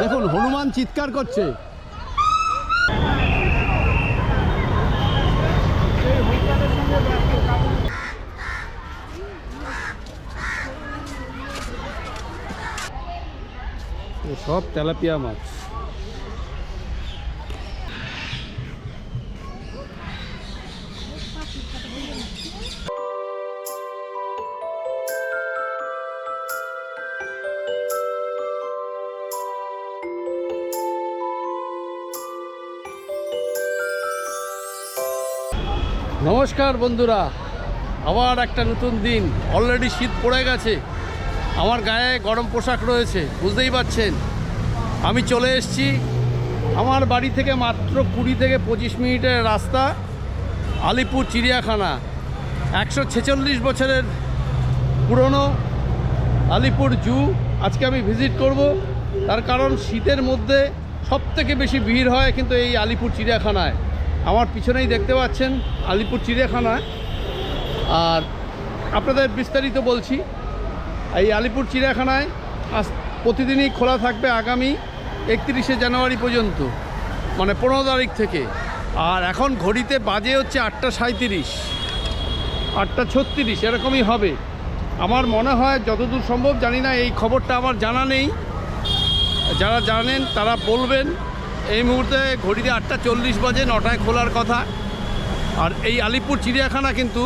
দেখুন হনুমান চিৎকার করছে। সব তেলাপিয়া মাছ। নমস্কার বন্ধুরা, আবার একটা নতুন দিন। অলরেডি শীত পড়ে গেছে। আমার গায়ে গরম পোশাক রয়েছে, বুঝতেই পারছেন। আমি চলে এসেছি আমার বাড়ি থেকে মাত্র কুড়ি থেকে পঁচিশ মিনিটের রাস্তা, আলিপুর চিড়িয়াখানা। একশো ছেচল্লিশ বছরের পুরনো আলিপুর জু আজকে আমি ভিজিট করব। তার কারণ শীতের মধ্যে সব থেকে বেশি ভিড় হয় কিন্তু এই আলিপুর চিড়িয়াখানায়। আমার পিছনেই দেখতে পাচ্ছেন আলিপুর চিড়িয়াখানা আর আপনাদের বিস্তারিত বলছি, এই আলিপুর চিড়িয়াখানায় আজ প্রতিদিনই খোলা থাকবে আগামী একত্রিশে জানুয়ারি পর্যন্ত মানে পনেরো তারিখ থেকে। আর এখন ঘড়িতে বাজে হচ্ছে আটটা সাঁত্রিশ আটটা ছত্রিশ, এরকমই হবে। আমার মনে হয় যতদূর সম্ভব, জানি না, এই খবরটা আমার জানা নেই। যারা জানেন তারা বলবেন। এই মুহূর্তে ঘড়িতে আটটা চল্লিশ বাজে, নটায় খোলার কথা। আর এই আলিপুর চিড়িয়াখানা কিন্তু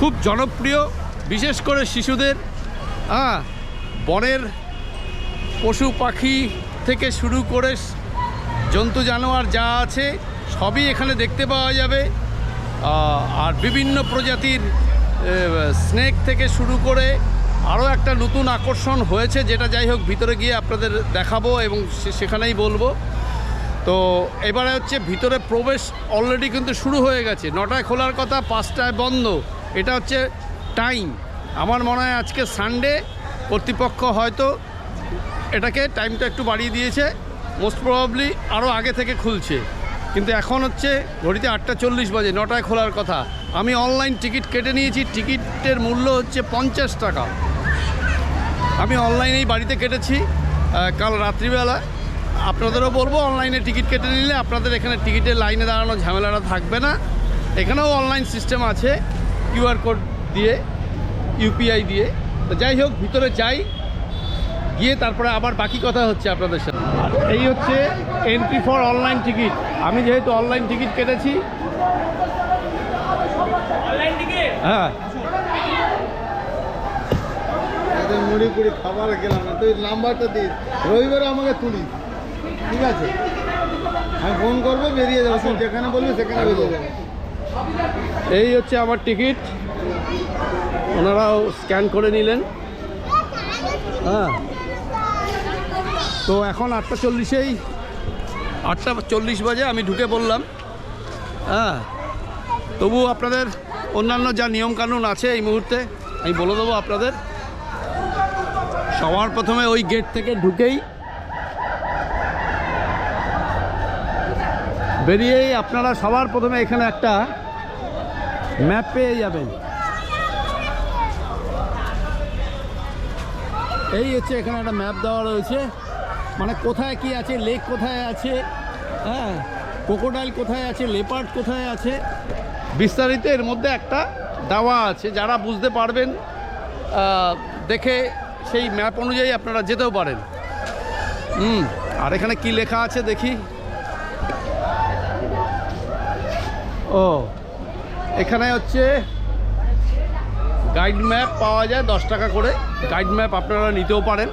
খুব জনপ্রিয়, বিশেষ করে শিশুদের। হ্যাঁ বনের পশু পাখি থেকে শুরু করে জন্তু জানোয়ার যা আছে, সবই এখানে দেখতে পাওয়া যাবে। আর বিভিন্ন প্রজাতির স্নেক থেকে শুরু করে আরও একটা নতুন আকর্ষণ হয়েছে, যেটা যাই হোক ভিতরে গিয়ে আপনাদের দেখাবো এবং সেখানেই বলব। তো এবারে হচ্ছে ভিতরে প্রবেশ অলরেডি কিন্তু শুরু হয়ে গেছে। নটায় খোলার কথা, পাঁচটায় বন্ধ। এটা হচ্ছে টাইম আমার মনে হয় আজকে সানডে কর্তৃপক্ষ হয়তো এটাকে টাইমটা একটু বাড়িয়ে দিয়েছে। মোস্ট প্রবাবলি আরও আগে থেকে খুলছে। কিন্তু এখন হচ্ছে ঘড়িতে আটটা চল্লিশ বাজে, নটায় খোলার কথা। আমি অনলাইন টিকিট কেটে নিয়েছি। টিকিটের মূল্য হচ্ছে পঞ্চাশ টাকা। আমি অনলাইনেই বাড়িতে কেটেছি কাল রাত্রিবেলা আপনাদেরও বলব অনলাইনে টিকিট কেটে নিলে আপনাদের এখানে টিকিটের লাইনে দাঁড়ানো ঝামেলাটা থাকবে না। এখানেও অনলাইন সিস্টেম আছে কিউআর কোড দিয়ে ইউপিআই দিয়ে। তো যাই হোক ভিতরে যাই গিয়ে তারপরে আবার বাকি কথা হচ্ছে আপনাদের সাথে। আর এই হচ্ছে এন্ট্রি ফর অনলাইন টিকিট আমি যেহেতু অনলাইন টিকিট কেটেছি হ্যাঁ। মুড়ি কুড়ি খাবার গেলাম না তুই নাম্বারটা দিস। রবিবারে আমাকে তুলিস। ঠিক আছে। আমি ফোন করব, বেরিয়ে যাব। যেখানে বলবি সেখানে বেরিয়ে যাব। এই হচ্ছে আমার টিকিট। ওনারাও স্ক্যান করে নিলেন। হ্যাঁ। তো এখন আটটা চল্লিশেই। আটটা চল্লিশ বাজে, আমি ঢুকে বললাম হ্যাঁ। তবু আপনাদের অন্যান্য যা নিয়মকানুন আছে এই মুহূর্তে, আমি বলে দেবো আপনাদের। সবার প্রথমে ওই গেট থেকে ঢুকেই বেরিয়েই আপনারা সবার প্রথমে এখানে একটা ম্যাপ পেয়ে যাবেন। এই হচ্ছে এখানে একটা ম্যাপ দেওয়া রয়েছে। মানে কোথায় কি আছে, লেক কোথায় আছে হ্যাঁ কোকোডাইল কোথায় আছে, লেপার্ড কোথায় আছে। বিস্তারিত এর মধ্যে একটা দেওয়া আছে, যারা বুঝতে পারবেন দেখে সেই ম্যাপ অনুযায়ী আপনারা যেতেও পারেন। হুম, আর এখানে কি লেখা আছে দেখি। ও, এখানে হচ্ছে গাইড ম্যাপ পাওয়া যায়, দশ টাকা করে। গাইড ম্যাপ আপনারা নিতেও পারেন।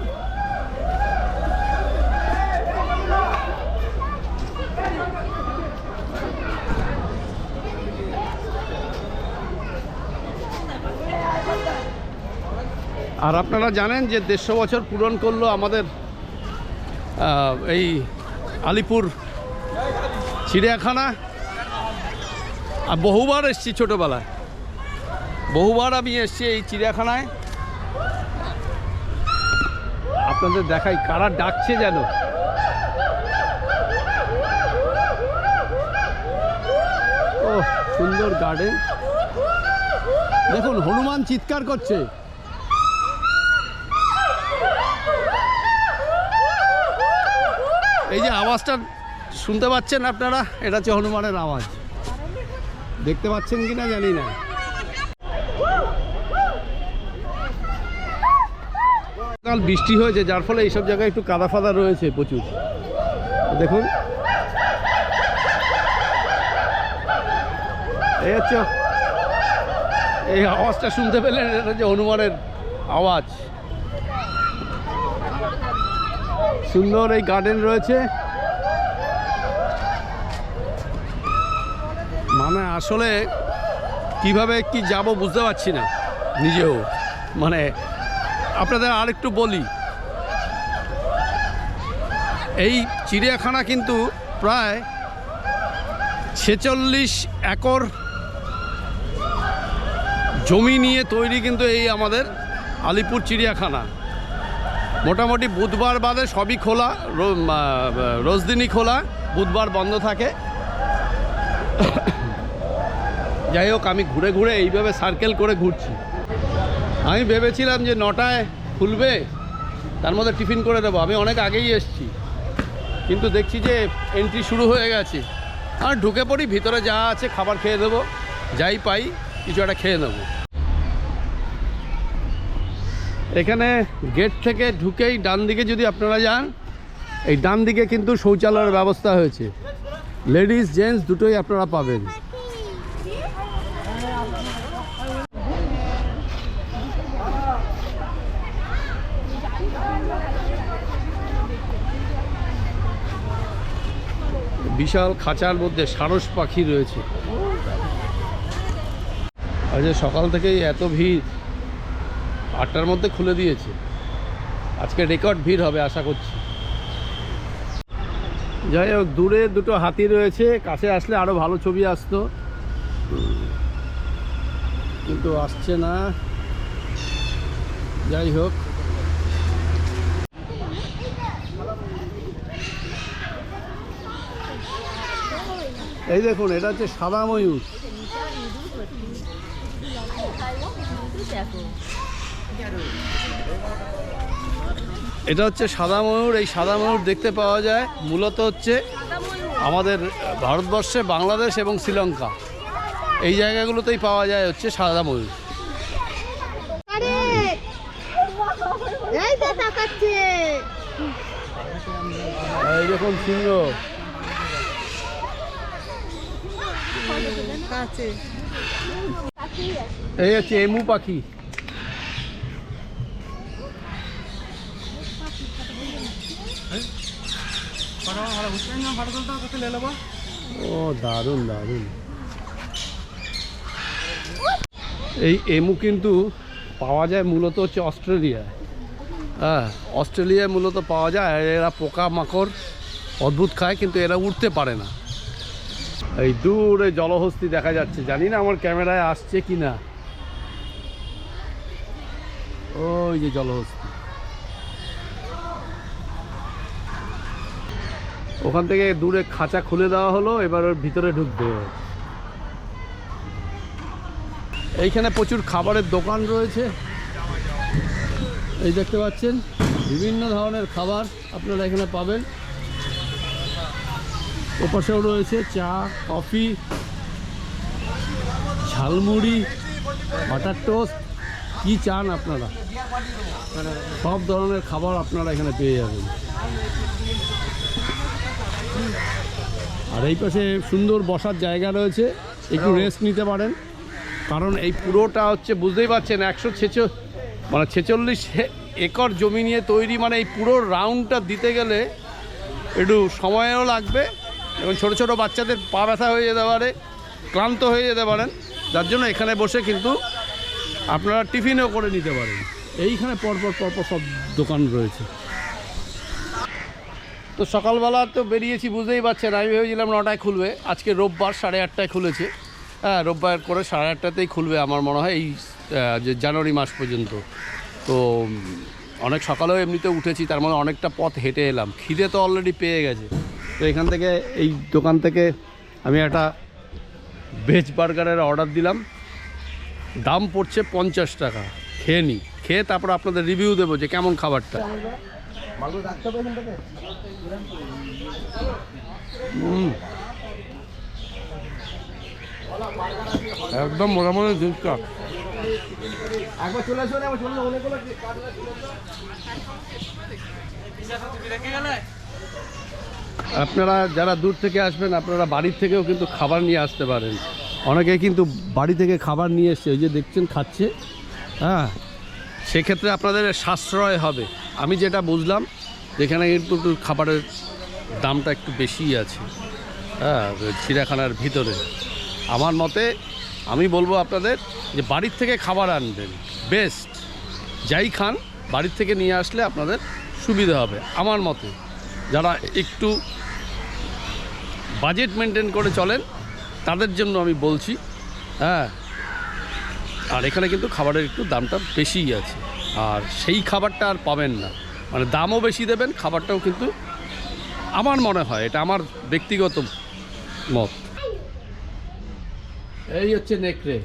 আর আপনারা জানেন যে দেড়শো বছর পূরণ করল আমাদের এই আলিপুর চিড়িয়াখানা। বহুবার এসেছি ছোটোবেলায়। বহুবার আমি এসেছি এই চিড়িয়াখানায়। আপনাদের দেখাই কারা ডাকছে যেন। ও সুন্দর গার্ডেন। দেখুন, হনুমান চিৎকার করছে। এই যে আওয়াজটা শুনতে পাচ্ছেন আপনারা? এটা হচ্ছে হনুমানের আওয়াজ। দেখতে পাচ্ছেন কি না জানি না। কাল বৃষ্টি হয়েছে, যার ফলে এইসব জায়গায় একটু কাদা ফাদা রয়েছে প্রচুর। দেখুন। এই হচ্ছে এই আওয়াজটা শুনতে পেলেন, এটা হচ্ছে হনুমানের আওয়াজ। সুন্দর এই গার্ডেন রয়েছে। মানে আসলে কীভাবে কি যাব বুঝতে পারছি না, নিজেও। মানে আপনাদের আর একটু বলি। এই চিড়িয়াখানা কিন্তু প্রায় ছেচল্লিশ একর জমি নিয়ে তৈরি কিন্তু এই আমাদের আলিপুর চিড়িয়াখানা। মোটামুটি বুধবার বাদে সবই খোলা, রো- মা- খোলা, বুধবার বন্ধ থাকে। যাই হোক, আমি ঘুরে ঘুরে এইভাবে সার্কেল করে ঘুরছি। আমি ভেবেছিলাম যে নটায় খুলবে, তার মধ্যে টিফিন করে দেবো। আমি অনেক আগেই এসেছি। কিন্তু দেখছি যে এন্ট্রি শুরু হয়ে গেছে। আর ঢুকে পড়ি, ভিতরে যা আছে খাবার খেয়ে দেবো। যাই পাই, কিছু একটা খেয়ে নেব। এখানে গেট থেকে ঢুকেই ডান দিকে যদি আপনারা যান, এই ডান দিকে কিন্তু শৌচালয়ের ব্যবস্থা হয়েছে। লেডিস জেন্টস দুটোই আপনারা পাবেন। বিশাল খাঁচার মধ্যে সারস পাখি রয়েছে। আজ সকাল থেকেই এত ভিড়, আটটার মধ্যে খুলে দিয়েছে। আজকে রেকর্ড ভিড় হবে আশা করছি। যাই হোক, দূরে দুটো হাতি রয়েছে, কাছে আসলে আরও ভালো ছবি আসতো। কিন্তু আসছে না। যাই হোক এই দেখুন এটা হচ্ছে সাদা ময়ূর। এটা হচ্ছে সাদা ময়ূর। এই সাদা ময়ূর দেখতে পাওয়া যায় মূলত হচ্ছে আমাদের ভারতবর্ষে বাংলাদেশ এবং শ্রীলঙ্কা। এই জায়গাগুলোতেই পাওয়া যায় হচ্ছে সাদা ময়ূর। এই দেখুন সিংহ। আছে। এই হচ্ছে এমু পাখি। ও, দারুণ দারুণ। এই এমু কিন্তু পাওয়া যায় মূলত হচ্ছে অস্ট্রেলিয়ায়। হ্যাঁ অস্ট্রেলিয়ায় মূলত পাওয়া যায় এরা পোকা মাকড় অদ্ভুত খায়, কিন্তু এরা উঠতে পারে না। এই দূরে জলহস্তি দেখা যাচ্ছে। জানি না আমার ক্যামেরায় আসছে কি না ওই যে জলহস্তি। ওখান থেকে দূরে খাঁচা খুলে দেওয়া হলো, এবার ওর ভিতরে ঢুকবে। এইখানে প্রচুর খাবারের দোকান রয়েছে। এই দেখতে পাচ্ছেন, বিভিন্ন ধরনের খাবার আপনারা এখানে পাবেন। ওপাশেও রয়েছে চা, কফি, ঝালমুড়ি, বাটার টোস্ট। কী চান আপনারা? সব ধরনের খাবার আপনারা এখানে পেয়ে যাবেন। আর এই পাশে সুন্দর বসার জায়গা রয়েছে। একটু রেস্ট নিতে পারেন। কারণ এই পুরোটা হচ্ছে, বুঝতেই পারছেন, একশো ছেচো মানে ছেচল্লিশ একর জমি নিয়ে তৈরি। মানে এই পুরো রাউন্ডটা দিতে গেলে একটু সময়ও লাগবে। এবং ছোট ছোট বাচ্চাদের পা ব্যথা হয়ে যেতে পারে, ক্লান্ত হয়ে যেতে পারেন, যার জন্য এখানে বসে কিন্তু আপনারা টিফিনও করে নিতে পারেন। এইখানে পরপর পরপর সব দোকান রয়েছে। তো সকালবেলা তো বেরিয়েছি, বুঝতেই পারছেন, আমি ভেবেছিলাম নটায় খুলবে। আজকে রোববার সাড়ে আটটায় খুলেছে। হ্যাঁ রোববার করে সাড়ে আটটাতেই খুলবে আমার মনে হয়, এই যে জানুয়ারি মাস পর্যন্ত। তো অনেক সকালেও এমনিতে উঠেছি, তার মধ্যে অনেকটা পথ হেঁটে এলাম। খিদে তো অলরেডি পেয়ে গেছে। তো এখান থেকে এই দোকান থেকে আমি একটা ভেজ বার্গারের অর্ডার দিলাম। দাম পড়ছে পঞ্চাশ টাকা। খেয়ে নিই। খেয়ে তারপর আপনাদের রিভিউ দেবো যে কেমন খাবারটা। একদম মোটামুটি একবার চলে আসো একবার চলে অনেক আপনারা যারা দূর থেকে আসবেন, আপনারা বাড়ির থেকেও কিন্তু খাবার নিয়ে আসতে পারেন। অনেকে কিন্তু বাড়ি থেকে খাবার নিয়ে এসছে ওই যে দেখছেন, খাচ্ছে। হ্যাঁ সেক্ষেত্রে আপনাদের সাশ্রয় হবে। আমি যেটা বুঝলাম, যেখানে কিন্তু একটু খাবারের দামটা একটু বেশিই আছে। হ্যাঁ চিড়িয়াখানার ভিতরে। আমার মতে, আমি বলব আপনাদের যে বাড়ির থেকে খাবার আনবেন। বেস্ট। যাই খান, বাড়ির থেকে নিয়ে আসলে আপনাদের সুবিধা হবে। আমার মতে। যারা একটু বাজেট মেনটেন করে চলেন, তাদের জন্য আমি বলছি হ্যাঁ। আর এখানে কিন্তু খাবারের একটু দামটা বেশিই আছে। আর সেই খাবারটা আর পাবেন না। মানে দামও বেশি দেবেন, খাবারটাও কিন্তু আমার মনে হয়, এটা আমার ব্যক্তিগত মত। এই হচ্ছে নেকড়ে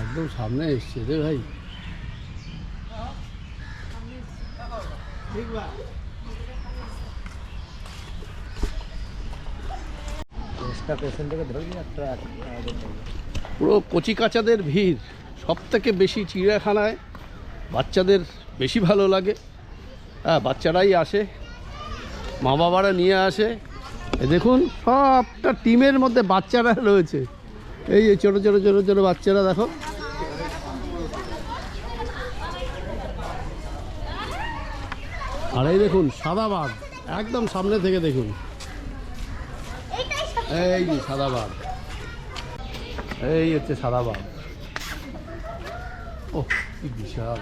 একদম সামনে এসছে রে ভাই পুরো কচি কাচাদের ভিড় সব থেকে বেশি চিড়িয়াখানায়, বাচ্চাদের বেশি ভালো লাগে। হ্যাঁ বাচ্চারাই আসে মা বাবারা নিয়ে আসে। দেখুন, সবটা টিমের মধ্যে বাচ্চারা রয়েছে। এই ছোটো ছোটো ছোটো ছোটো বাচ্চারা, দেখো। আর এই দেখুন সাদা বাঘ একদম সামনে থেকে দেখুন। এই যে সাদা বাঘ এই হচ্ছে সাদা বাঘ ও কি বিশাল।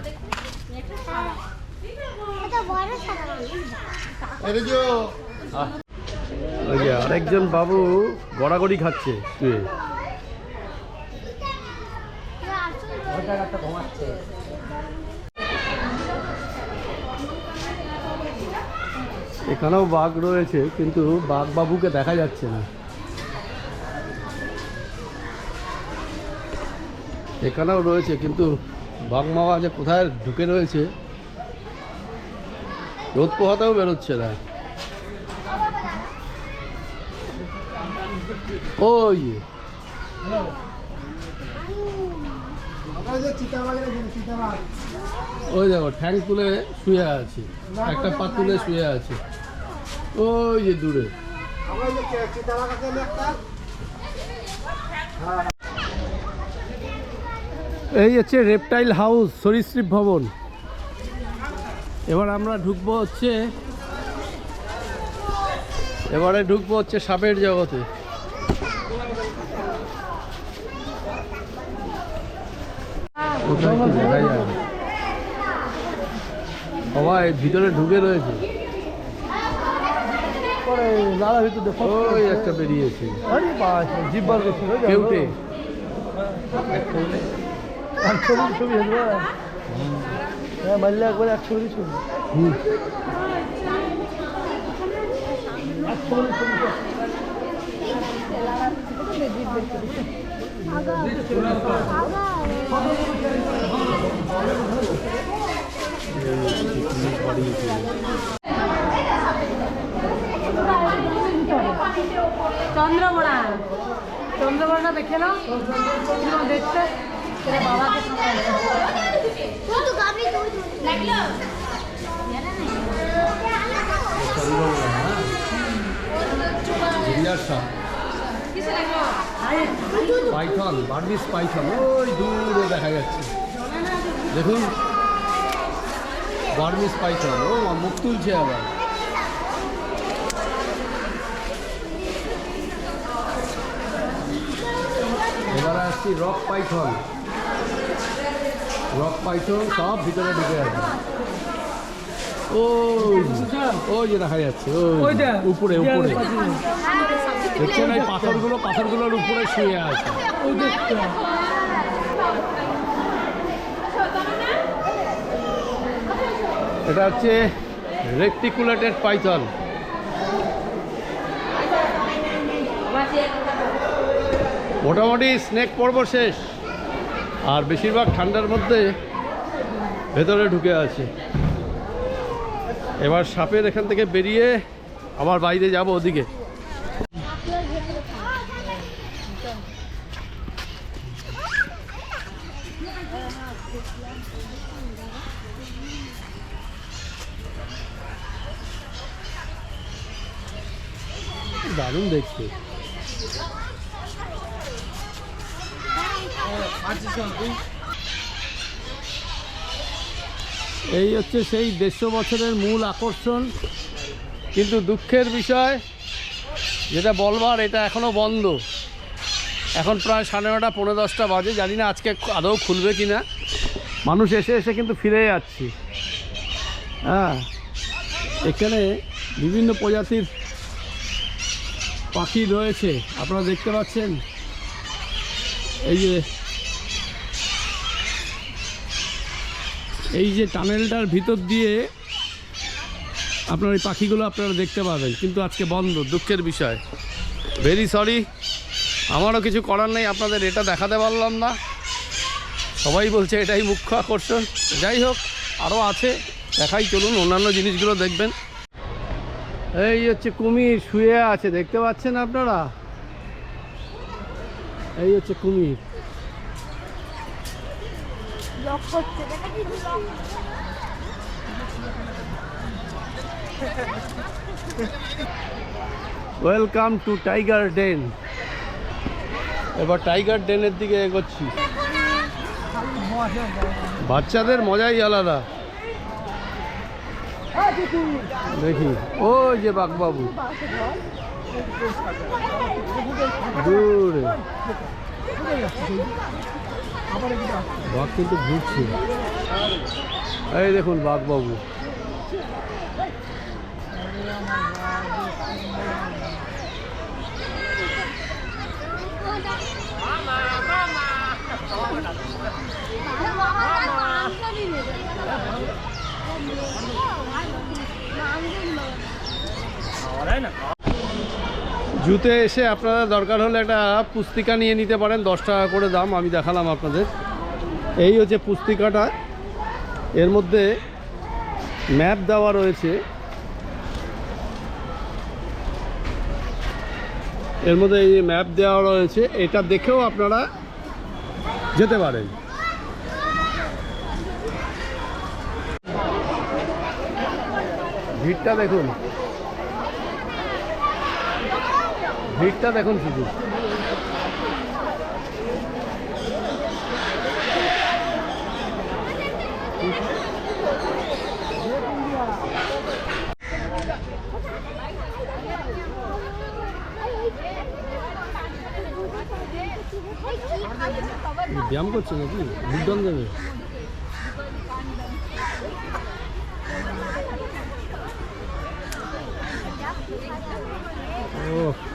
আরেকজন বাবু গড়াগড়ি খাচ্ছে। শুয়ে এখানেও বাঘ রয়েছে, কিন্তু বাঘ বাবুকে দেখা যাচ্ছে না। এখানেও রয়েছে, কিন্তু বাঘ মামা যে কোথায় ঢুকে রয়েছে, রোদ পোহাতেও বেরোচ্ছে না। ওই ওই দেখো, ঠ্যাং তুলে শুয়ে আছে, একটা পা তুলে শুয়ে আছে। ওই যে দূরে। এই হচ্ছে রেপটাইল হাউস সরীসৃপ ভবন। এবার আমরা ঢুকবো হচ্ছে, এবারে ঢুকবো হচ্ছে সাপের জগতে। কোথায় কি দেখা যায় না। সবাই ভিতরে ঢুকে রয়েছে ওই একটা বেরিয়েছে কেউটে। হুম। চন্দ্রবড়া চন্দ্রবড়া দেখে নাও কীরকম দেখতে সেটা বাবাকে তুই তো গাবি তুই লাগল বিরাট সাপ পাইথন বার্মিস পাইথন, ওই দূরে দেখা যাচ্ছে। দেখুন বার্মিস পাইথন, ও, মুখ তুলছে আবার। পাচ্ছি রক পাইথন রক পাইথন সব ভিতরে ঢুকে আছে। ওই যে দেখা যাচ্ছে উপরে উপরে। দেখছেন এই পাথরগুলো পাথরগুলোর উপরে শুয়ে আছে। এটা হচ্ছে রেক্টিকুলেটেড পাইথন মোটামুটি স্নেক পর্ব শেষ। আর বেশিরভাগ ঠান্ডার মধ্যে ভেতরে ঢুকে আছে। এবার সাপের এখান থেকে বেরিয়ে আবার বাইরে যাব ওদিকে দারুণ দেখতে এই হচ্ছে সেই দেড়শো বছরের মূল আকর্ষণ। কিন্তু দুঃখের বিষয় যেটা বলবার এটা এখনও বন্ধ। এখন প্রায় সাড়ে নটা পনেরো দশটা বাজে জানি না আজকে আদৌ খুলবে কি না মানুষ এসে এসে কিন্তু ফিরে যাচ্ছি। হ্যাঁ এখানে বিভিন্ন প্রজাতির পাখি রয়েছে। আপনারা দেখতে পাচ্ছেন এই যে এই যে টানেলটার ভিতর দিয়ে আপনার এই পাখিগুলো আপনারা দেখতে পাবেন, কিন্তু আজকে বন্ধ, দুঃখের বিষয়। ভেরি সরি আমারও কিছু করার নেই, আপনাদের এটা দেখাতে পারলাম না। সবাই বলছে এটাই মুখ্য আকর্ষণ। যাই হোক আরও আছে, দেখাই, চলুন, অন্যান্য জিনিসগুলো দেখবেন। এই হচ্ছে কুমির, শুয়ে আছে, দেখতে পাচ্ছেন আপনারা? এই হচ্ছে কুমির। ওয়েলকাম টু টাইগার ডেন এবার টাইগার ডেনের দিকে এগোচ্ছি। বাচ্চাদের মজাই আলাদা। দেখি। ও যে বাঘবাবু। দূরে। বাঘ কিন্তু ঘুরছে এই দেখুন বাঘবাবু। জুতে এসে আপনারা দরকার হলে একটা পুস্তিকা নিয়ে নিতে পারেন, দশ টাকা করে দাম, আমি দেখালাম আপনাদের। এই হচ্ছে পুস্তিকাটা। এর মধ্যে ম্যাপ দেওয়া রয়েছে। এর মধ্যে এই যে ম্যাপ দেওয়া রয়েছে, এটা দেখেও আপনারা যেতে পারেন। ভিড়টা দেখুন। ভিড়টা দেখুন শুধু ব্যায়াম করছে নাকি বুদ্ধন দেবে ও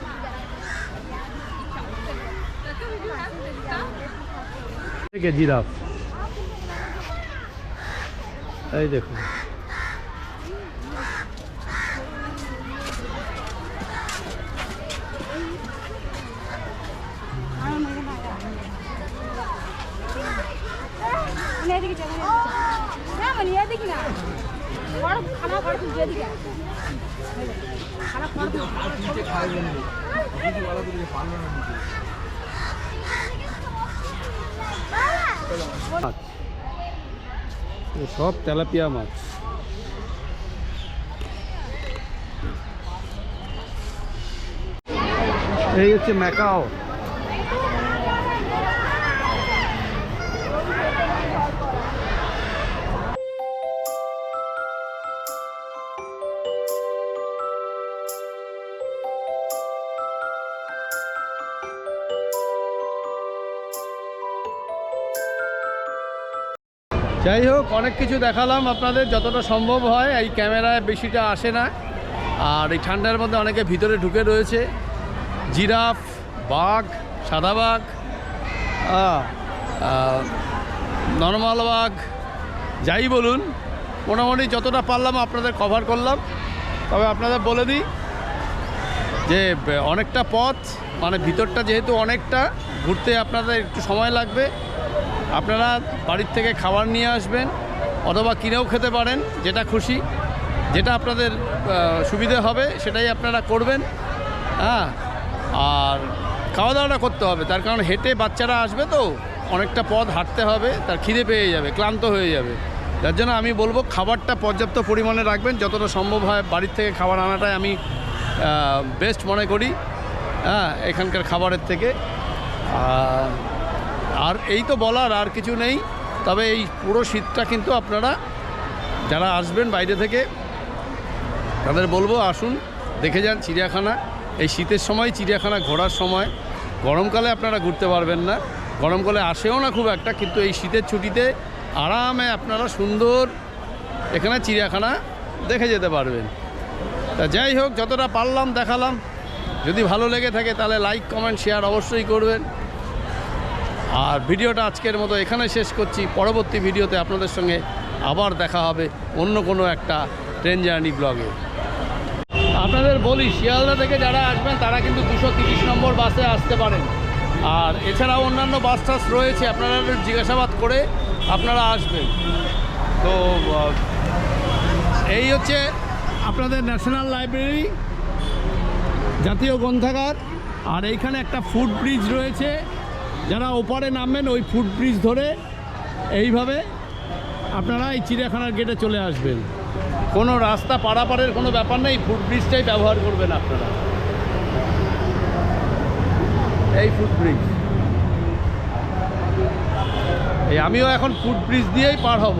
থেকে জিরাফ এই দেখুন এদিকে চলে না মানে এদিকে না বড় খানা করে তুই এদিকে খানা করে মাছ। সব তেলাপিয়া মাছ। এই হচ্ছে ম্যাকাও। যাই হোক, অনেক কিছু দেখালাম আপনাদের, যতটা সম্ভব হয়। এই ক্যামেরায় বেশিটা আসে না। আর এই ঠান্ডার মধ্যে অনেকে ভিতরে ঢুকে রয়েছে। জিরাফ, বাঘ, সাদা বাঘ নর্মাল বাঘ, যাই বলুন, মোটামুটি যতটা পারলাম আপনাদের কভার করলাম। তবে আপনাদের বলে দিই যে, অনেকটা পথ মানে ভিতরটা যেহেতু অনেকটা, ঘুরতে আপনাদের একটু সময় লাগবে। আপনারা বাড়ির থেকে খাবার নিয়ে আসবেন অথবা কিনেও খেতে পারেন, যেটা খুশি। যেটা আপনাদের সুবিধে হবে, সেটাই আপনারা করবেন। হ্যাঁ? আর খাওয়া দাওয়াটা করতে হবে, তার কারণ হেঁটে বাচ্চারা আসবে তো, অনেকটা পথ হাঁটতে হবে, তার খিদে পেয়ে যাবে, ক্লান্ত হয়ে যাবে। যার জন্য আমি বলব, খাবারটা পর্যাপ্ত পরিমাণে রাখবেন, যতটা সম্ভব হয় বাড়ির থেকে খাবার আনাটাই আমি বেস্ট মনে করি। হ্যাঁ এখানকার খাবারের থেকে। আর আর এই তো বলার আর কিছু নেই। তবে এই পুরো শীতটা কিন্তু আপনারা যারা আসবেন বাইরে থেকে, তাদের বলব আসুন, দেখে যান চিড়িয়াখানা। এই শীতের সময় চিড়িয়াখানা ঘোরার সময়, গরমকালে আপনারা ঘুরতে পারবেন না। গরমকালে আসেও না খুব একটা, কিন্তু এই শীতের ছুটিতে আরামে আপনারা সুন্দর এখানে চিড়িয়াখানা দেখে যেতে পারবেন। তা যাই হোক, যতটা পারলাম দেখালাম। যদি ভালো লেগে থাকে তাহলে লাইক কমেন্ট শেয়ার অবশ্যই করবেন। আর ভিডিওটা আজকের মতো এখানে শেষ করছি। পরবর্তী ভিডিওতে আপনাদের সঙ্গে আবার দেখা হবে অন্য কোনো একটা ট্রেন জার্নি ব্লগে আপনাদের বলি, শিয়ালদা থেকে যারা আসবেন, তারা কিন্তু দুশো তিরিশ নম্বর বাসে আসতে পারেন। আর এছাড়াও অন্যান্য বাস টাস রয়েছে, আপনারা জিজ্ঞাসাবাদ করে আপনারা আসবেন। তো এই হচ্ছে আপনাদের ন্যাশনাল লাইব্রেরি, জাতীয় গ্রন্থাগার, আর এইখানে একটা ফুট ব্রিজ রয়েছে। যারা ওপারে নামবেন ওই ফুট ব্রিজ ধরে এইভাবে আপনারা এই চিড়িয়াখানার গেটে চলে আসবেন। কোনো রাস্তা পারাপারের কোনো ব্যাপার নেই ফুট ব্রিজটাই ব্যবহার করবেন আপনারা। এই ফুটব্রিজ এই আমিও এখন ফুট ব্রিজ দিয়েই পার হব।